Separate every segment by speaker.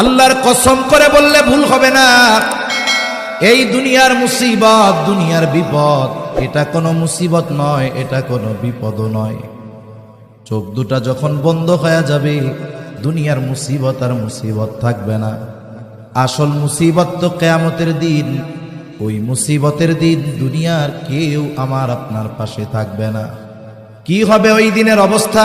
Speaker 1: আল্লাহর কসম করে বললে ভুল হবে না। এই দুনিয়ার মুসিবত, দুনিয়ার বিপদ, এটা কোনো মুসিবত নয়, এটা কোনো বিপদও নয়। চোখ দুটা যখন বন্ধ হয়ে যাবে, দুনিয়ার মুসিবত আর মুসিবত থাকবে না। আসল মুসিবত তো কেয়ামতের দিন, ওই মুসিবতের দিন দুনিয়ার কেউ আমার আপনার পাশে থাকবে না। কি হবে ওই দিনের অবস্থা?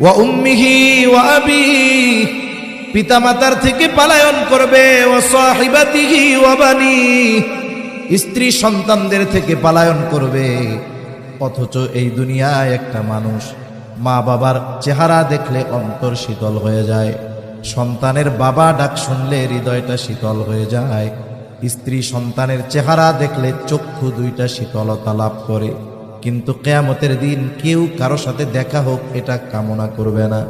Speaker 1: ওয়া উম্মিহি ওয়া আবি, পিতামাতার থেকে পালায়ন করবে, ওয়া সাহিবাতিহি ওয়া বানি, স্ত্রী সন্তানদের থেকে পালায়ন করবে। অথচ এই দুনিয়ায় একটা মানুষ মা বাবার চেহারা দেখলে অন্তর শীতল হয়ে যায়। সন্তানের বাবা ডাক শুনলে হৃদয়টা শীতল হয়ে যায়। স্ত্রী সন্তানের চেহারা দেখলে চক্ষু দুইটা শীতলতা লাভ করে। কিন্তু কেয়ামতের দিন কেউ কারও সাথে দেখা হোক, এটা কামনা করবে না।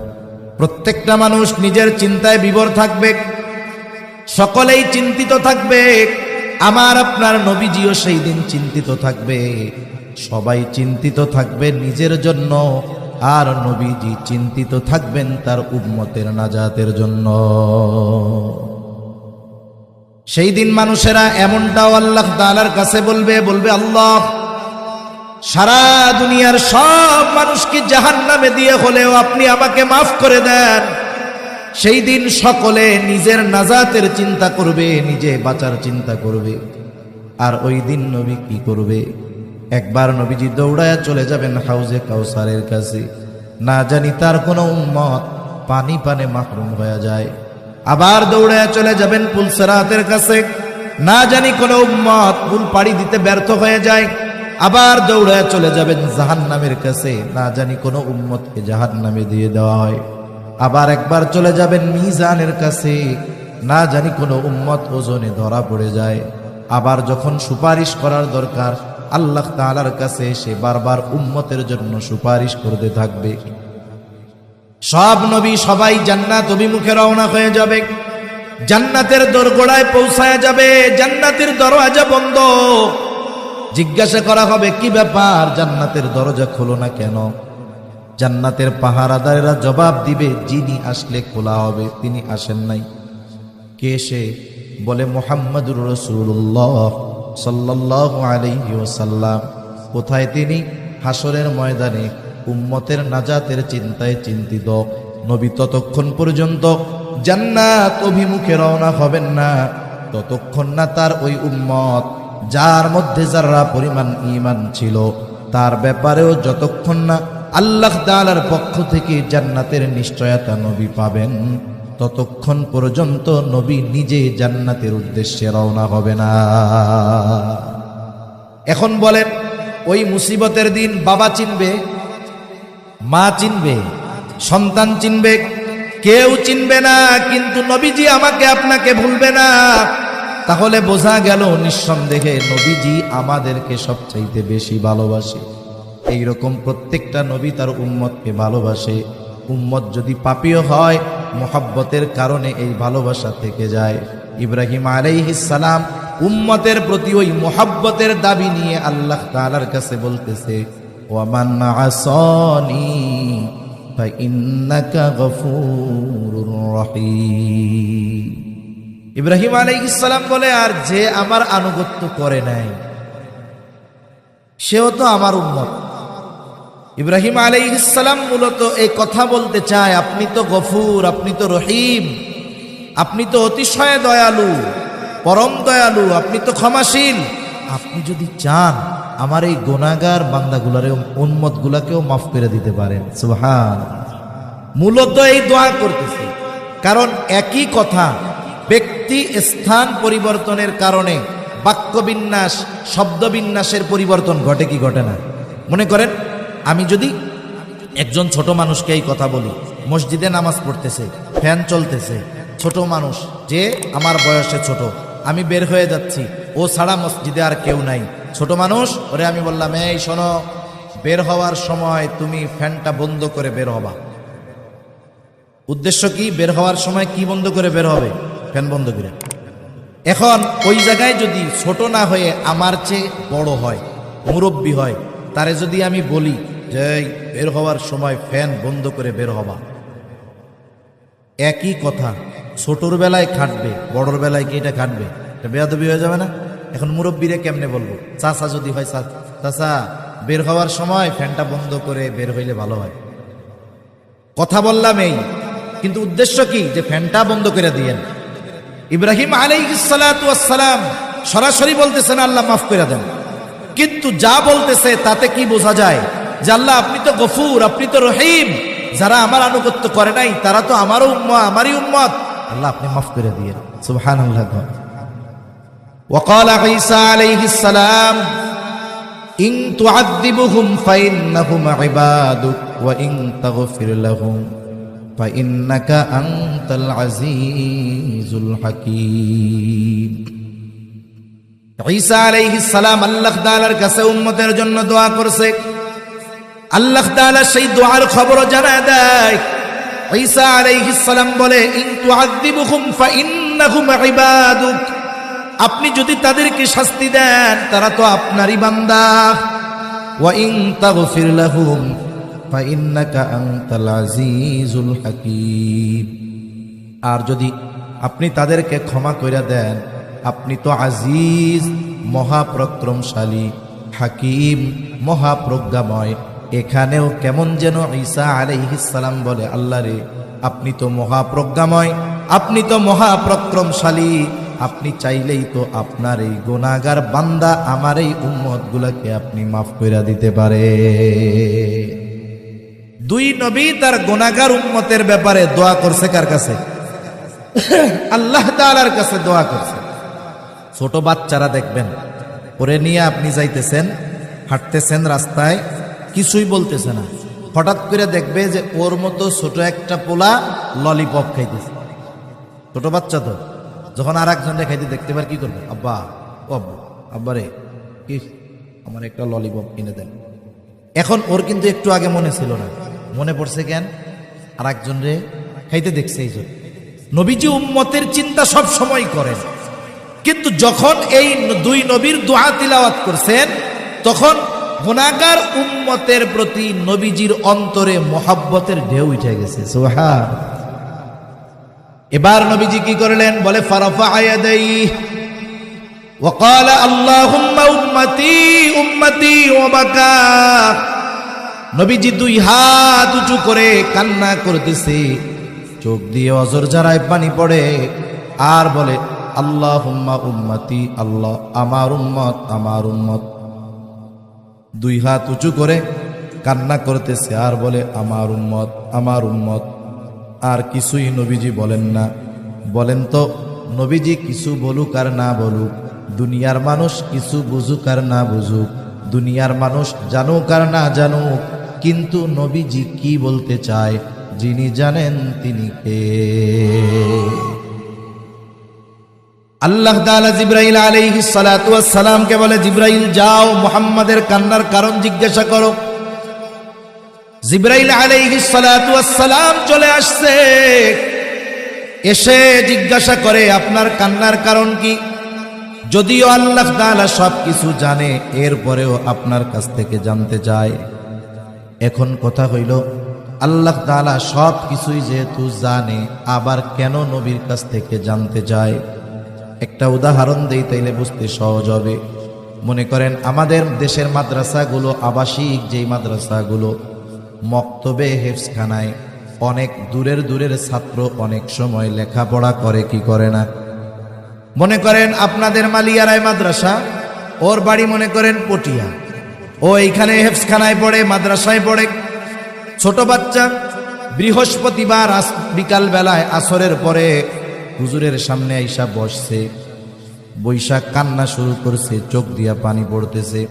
Speaker 1: প্রত্যেকটা মানুষ নিজের চিন্তায় বিবর থাকবে, সকলেই চিন্তিত থাকবে, আমার আপনার নবীজিও সেই দিন চিন্তিত থাকবে। সবাই চিন্তিত থাকবে নিজের জন্য, আর নবীজি চিন্তিত থাকবেন তার উম্মতের নাজাতের জন্য। সেই দিন মানুষেরা এমনটাও আল্লাহ তাআলার কাছে বলবে বলবে আল্লাহ সারা দুনিয়ার সব মানুষকে জাহান নামে দিয়ে হলেও আপনি আমাকে মাফ করে দেন। সেই দিন সকলে নিজের নাজাতের চিন্তা করবে, নিজে বাঁচার চিন্তা করবে। আর ওই দিন নবী কি করবে? একবার নবীজি দৌড়ায় চলে যাবেন হাউজে কাউসারের কাছে। না জানি তার কোনো উম্মত পানি পানে মাহরুম হয়ে যায়। আবার দৌড়ায় চলে যাবেন পুলসেরাতের কাছে। না জানি কোনো উম্মত পুল পাড়ি দিতে ব্যর্থ হয়ে যায়। আবার দৌড়ায় চলে যাবেন জাহান নামের কাছে। না জানি কোনো উম্মতকে জাহান নামে দিয়ে দেওয়া হয়। আবার একবার চলে যাবেন মিজানের কাছে। না জানি কোনো উম্মত ওজনে ধরা পড়ে যায়। আবার যখন সুপারিশ করার দরকার, আল্লাহ তাআলার কাছে সে বারবার উম্মতের জন্য সুপারিশ করতে থাকবে। সব নবী সবাই জান্নাত অভিমুখে রওনা হয়ে যাবে। জান্নাতের দোরগোড়ায় পৌঁছায় যাবে। জান্নাতের দরওয়াজা বন্ধ। জিজ্ঞাসা করা হবে, কি ব্যাপার? জান্নাতের দরজা খোলো না কেন? জান্নাতের পাহারাদারেরা জবাব দিবে, যিনি আসলে খোলা হবে, তিনি আসেন নাই। কে সে? বলে, মোহাম্মদুর রসুল্লাহ সাল্লাহ আলাইহি ওসাল্লাম কোথায় তিনি? হাসরের ময়দানে, উম্মতের নাজাতের চিন্তায় চিন্তিত। নবী ততক্ষণ পর্যন্ত জান্নাত অভিমুখে রওনা হবেন না। ততক্ষণ না তার ওই উম্মত যার মধ্যে যারা পরিমাণ ইমান ছিল, তার ব্যাপারেও যতক্ষণ না আল্লাহ তাআলার পক্ষ থেকে জান্নাতের নিশ্চয়তা নবী পাবেন, ততক্ষণ পর্যন্ত নবী নিজে জান্নাতের উদ্দেশ্যে রওনা হবে না। এখন বলেন, ওই মুসিবতের দিন বাবা চিনবে, মা চিনবে, সন্তান চিনবে, কেউ চিনবে না, কিন্তু নবীজি আমাকে আপনাকে ভুলবে না। তাহলে বোঝা গেল নিঃসন্দেহে নবীজি আমাদেরকে সবচাইতে বেশি ভালোবাসে। এইরকম প্রত্যেকটা নবী তার উম্মতকে ভালোবাসে। উম্মত যদি পাপীয় হয়, মোহাব্বতের কারণে এই ভালোবাসা থেকে যায়। ইব্রাহিম আলাইহিসালাম উম্মতের প্রতি ওই মোহাব্বতের দাবি নিয়ে আল্লাহ তাআলার কাছে বলতেছে, ওয়ামান আসানি ফাইন্নাকা গফুরুর রহিম। ইব্রাহিম আলাইহিসসালাম বলে, আর যে আমার আনুগত্য করে নাই, সেও তো আমার উন্মত ইব্রাহিম আলী ইসলাম মূলত এই কথা বলতে চায়, আপনি তো গফুর, আপনি তো রহিম, আপনি তো অতিশয় দয়ালু, পরম দয়ালু, আপনি তো ক্ষমাশীল। আপনি যদি চান, আমার এই গোনাগার বান্দাগুলারে উন্মত গুলাকেও মাফ করে দিতে পারেন। সুহান মূলত এই দোয়া করতেছে। কারণ একই কথা ব্যক্তি স্থান পরিবর্তনের কারণে বাক্যবিন্যাস, শব্দবিন্যাসের পরিবর্তন ঘটে কি ঘটে না? মনে করেন, আমি যদি একজন ছোট মানুষকে এই কথা বলি, মসজিদে নামাজ পড়তেছে, ফ্যান চলতেছে, ছোট মানুষ, যে আমার বয়সে ছোট, আমি বের হয়ে যাচ্ছি, ও ছাড়া মসজিদে আর কেউ নাই। ছোট মানুষ, ওরে আমি বললাম, এই শোনো, বের হওয়ার সময় তুমি ফ্যানটা বন্ধ করে বের হবা। উদ্দেশ্য কি? বের হওয়ার সময় কি বন্ধ করে বের হবে? ফ্যান বন্ধ করে। এখন ওই জায়গায় যদি ছোট না হয়ে আমার চেয়ে বড় হয়, মুরব্বী হয়, তারে যদি আমি বলি যে বের হওয়ার সময় ফ্যান বন্ধ করে বের হবা। একই কথা, ছোটর বেলায় খাটবে, বড়র বেলায় কি এটা খাটবে? এটা বেয়াদবি হয়ে যাবে না? এখন মুরব্বীরে কেমনে বলব? চাচা যদি হয় চা- চাচা, বের হওয়ার সময় ফ্যানটা বন্ধ করে বের হইলে ভালো হয়। কথা বললাম এই, কিন্তু উদ্দেশ্য কি? যে ফ্যানটা বন্ধ করে দিয়েন। ইব্রাহিম আলাইসালাম সরাসরি বলতেছেন আল্লাহ মাফ করে দেন কিন্তু যা বলতেছে তাতে কি বোঝা যায় যে আল্লাহ আপনি তো গফুর আপনি তো রহিম যারা আমার আনুগত্য করে নাই তারা তো আমারও উম্মা আমারই উম্মত আল্লাহ আপনি মাফ করে দিয়ে সুবহান আল্লাহ وقال عيسى عليه السلام إن تعذبهم فإنهم عبادك وإن تغفر لهم فإنك أنت العزيز الحكيم ঈসা আলাইহিস সালাম আল্লাহ তাআলার কাছে উম্মতের জন্য দোয়া করছে আল্লাহ তাআলা সেই দোয়ার খবর জানা দেয় ঈসা আলাইহিস সালাম বলে ইন তুআযিবুহুম ফাইন্নাহুম ইবাদুক আপনি যদি তাদেরকে শাস্তি দেন তারা তো আপনারই বান্দা ওয়া ইন তাগফির লাহুম আর যদি আপনি তাদেরকে ক্ষমা করে দেন, আপনি তো আজিজ, মহাপ্রক্রমশালী, হাকিম, মহাপ্রজ্ঞাময়। এখানেও কেমন যেন ঈসা আলাইহিসালাম বলে, আল্লাহ রে, আপনি তো মহাপ্রজ্ঞাময়, আপনি তো মহাপ্রক্রমশালী। আপনি চাইলেই তো আপনার এই গোনাগার বান্দা আমার এই উম্মত গুলাকে আপনি মাফ করে দিতে পারে। দুই নবী তার গোনাগার উম্মতের ব্যাপারে দোয়া করছে কার কাছে? আল্লাহ তাআলার কাছে দোয়া করছে। ছোট বাচ্চারা দেখবেন ওরে নিয়ে আপনি যাইতেছেন, হাঁটতেছেন রাস্তায়, কিছুই বলতেছে না। হঠাৎ করে দেখবে যে ওর মতো ছোট একটা পোলা ললিপপ খাইতেছে। ছোট বাচ্চা তো, যখন আর একজন খাইতে দেখতে পার কি করবে? আব্বা আব্বা আব্বা রে কি আমার একটা ললিপপ কিনে দেন। এখন ওর কিন্তু একটু আগে মনে ছিল না। মনে পড়ছে কেন আর একজন রে খাইতে দেখছে এই জন্য নবীজি উম্মতের চিন্তা সব সময় করেন কিন্তু যখন এই ন- দুই নবীর দোয়া তিলাওয়াত করছেন তখন গুনাগার উম্মতের প্রতি নবীজির অন্তরে মোহাব্বতের ঢেউ উঠে গেছে সুবহান এবার নবীজি কি করলেন বলে ফারাফা আয়াদাই وقال اللهم উম্মতি উম্মতি ওবাকা নবীজি দুই হাত উঁচু করে কান্না করতেছে। চোখ দিয়ে অজর জারায় পানি পড়ে। আর বলে আল্লাহ হুম্মা উম্মতি, আল্লাহ আমার উম্মত আমার উম্মত। দুই হাত উঁচু করে কান্না করতেছে। আর বলে, আমার উম্মত আমার উম্মত। আর কিছুই নবীজি বলেন না। বলেন তো, নবীজি কিছু বলুক আর না বলুক, দুনিয়ার মানুষ কিছু বুঝুক আর না বুঝুক, দুনিয়ার মানুষ জানুক আর না জানুক কিন্তু নবীজি কি বলতে চায়, যিনি জানেন তিনি কে। আল্লাহ তাআলা জিব্রাইল আলাইহিস সালাতু ওয়াস সালামকে বলে, জিব্রাইল, যাও, মুহাম্মাদের কান্নার কারণ জিজ্ঞাসা করো। জিব্রাইল ওয়াস সালাম চলে আসছে। এসে জিজ্ঞাসা করে, আপনার কান্নার কারণ কি? যদিও আল্লাহ তাআলা সব কিছু জানে, এরপরেও আপনার কাছ থেকে জানতে চায়। এখন কথা হইল, আল্লাহ তাআলা সব কিছুই যেহেতু জানে, আবার কেন নবীর কাছ থেকে জানতে চায়? একটা উদাহরণ দেই তাইলে বুঝতে সহজ হবে। মনে করেন, আমাদের দেশের মাদ্রাসাগুলো আবাসিক যেই মাদ্রাসাগুলো, মক্তবে হেফসখানায় অনেক দূরের দূরের ছাত্র অনেক সময় লেখাপড়া করে, কি করে না? মনে করেন, আপনাদের মালিয়ারায় মাদ্রাসা, ওর বাড়ি মনে করেন পটিয়া। ও এইখানে হেফসখানায় পড়ে, মাদ্রাসায় পড়ে। ছোট বাচ্চা বৃহস্পতিবার বিকাল বেলায় আসরের পরে হুজুরের সামনে আইসা বসছে। বৈশাখ কান্না শুরু করছে, চোখ দিয়া পানি পড়তেছে।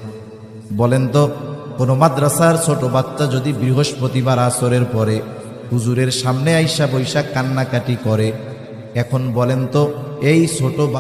Speaker 1: বলেন তো, কোনো মাদ্রাসার ছোট বাচ্চা যদি বৃহস্পতিবার আসরের পরে হুজুরের সামনে আইসা বৈশাখ কান্নাকাটি করে, এখন বলেন তো, এই ছোট